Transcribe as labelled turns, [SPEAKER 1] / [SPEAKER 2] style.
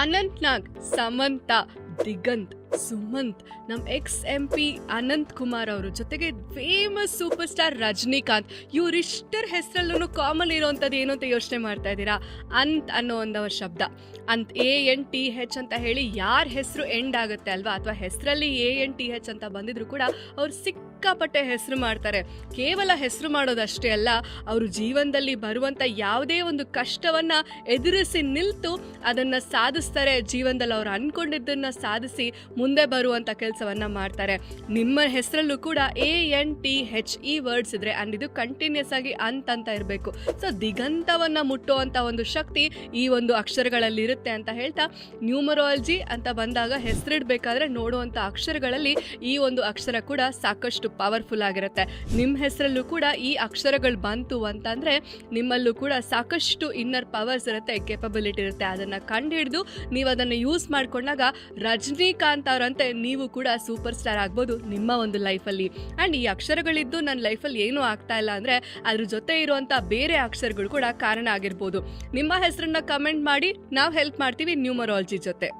[SPEAKER 1] ಅನಂತ್ ನಾಗ್ ಸಮಂತ ದಿಗಂತ್. ಸುಮಂತ್ ನಮ್ಮ ex M P Ananth Kumar ಅವರು, ಜೊತೆಗೆ ಫೇಮಸ್ ಸೂಪರ್ ಸ್ಟಾರ್ ರಜನಿಕಾಂತ್ ಇವರಿಷ್ಟರ ಹೆಸರಲ್ಲೂ ಕಾಮನ್ ಇರೋವಂಥದ್ದು ಏನು ಅಂತ ಯೋಚನೆ ಮಾಡ್ತಾ ಇದ್ದೀರಾ? ಅಂತ್ ಅನ್ನೋ ಒಂದು ಶಬ್ದ. ಅಂತ್ ಎ ಎನ್ ಟಿ ಹೆಚ್ ಅಂತ ಹೇಳಿ ಯಾರ ಹೆಸರು ಎಂಡ್ ಆಗುತ್ತೆ ಅಲ್ವಾ? ಅಥವಾ ಹೆಸರಲ್ಲಿ ಎ ಎನ್ ಟಿ ಹೆಚ್ ಅಂತ ಬಂದಿದ್ರು ಕೂಡ ಅವ್ರು ಸಿಕ್ಕಾಪಟ್ಟೆ ಹೆಸರು ಮಾಡ್ತಾರೆ. ಕೇವಲ ಹೆಸರು ಮಾಡೋದಷ್ಟೇ ಅಲ್ಲ, ಅವರು ಜೀವನದಲ್ಲಿ ಬರುವಂಥ ಯಾವುದೇ ಒಂದು ಕಷ್ಟವನ್ನು ಎದುರಿಸಿ ನಿಲ್ತು ಅದನ್ನು ಸಾಧಿಸ್ತಾರೆ. ಜೀವನದಲ್ಲಿ ಅವ್ರು ಅಂದ್ಕೊಂಡಿದ್ದನ್ನು ಸಾಧಿಸಿ ಮುಂದೆ ಬರುವಂಥ ಕೆಲಸವನ್ನ ಮಾಡ್ತಾರೆ. ನಿಮ್ಮ ಹೆಸರಲ್ಲೂ ಕೂಡ A N T H E words ಇದ್ರೆ ಅಂಡ್ ಇದು ಕಂಟಿನ್ಯೂಸ್ ಆಗಿ ಅಂತ ಅಂತ ಇರಬೇಕು. ಸೊ ದಿಗಂತವನ್ನ ಮುಟ್ಟುವಂಥ ಒಂದು ಶಕ್ತಿ ಈ ಒಂದು ಅಕ್ಷರಗಳಲ್ಲಿ ಇರುತ್ತೆ ಅಂತ ಹೇಳ್ತಾ ನ್ಯೂಮರಾಲಜಿ ಅಂತ ಬಂದಾಗ ಹೆಸರಿಡ್ಬೇಕಾದ್ರೆ ನೋಡುವಂತ ಅಕ್ಷರಗಳಲ್ಲಿ ಈ ಒಂದು ಅಕ್ಷರ ಕೂಡ ಸಾಕಷ್ಟು ಪವರ್ಫುಲ್ ಆಗಿರುತ್ತೆ. ನಿಮ್ಮ ಹೆಸರಲ್ಲೂ ಕೂಡ ಈ ಅಕ್ಷರಗಳು ಬಂತು ಅಂತಂದರೆ ನಿಮ್ಮಲ್ಲೂ ಕೂಡ ಸಾಕಷ್ಟು ಇನ್ನರ್ ಪವರ್ಸ್ ಇರುತ್ತೆ ಕೆಪಬಿಲಿಟಿ ಇರುತ್ತೆ. ಅದನ್ನ ಕಂಡುಹಿಡಿದು ನೀವು ಅದನ್ನು ಯೂಸ್ ಮಾಡಿಕೊಂಡಾಗ ರಜನಿಕಾಂತ್ ಅವರಂತೆ ನೀವು ಕೂಡ ಸೂಪರ್ ಸ್ಟಾರ್ ಆಗ್ಬೋದು ನಿಮ್ಮ ಒಂದು ಲೈಫಲ್ಲಿ. ಆ್ಯಂಡ್ ಈ ಅಕ್ಷರಗಳಿದ್ದು ನನ್ನ ಲೈಫಲ್ಲಿ ಏನೂ ಆಗ್ತಾ ಇಲ್ಲ ಅಂದರೆ ಅದ್ರ ಜೊತೆ ಇರುವಂಥ ಬೇರೆ ಅಕ್ಷರಗಳು ಕೂಡ ಕಾರಣ ಆಗಿರ್ಬೋದು. ನಿಮ್ಮ ಹೆಸರನ್ನ ಕಮೆಂಟ್ ಮಾಡಿ, ನಾವು ಹೆಲ್ಪ್ ಮಾಡ್ತೀವಿ ನ್ಯೂಮರಾಲಜಿ ಜೊತೆ.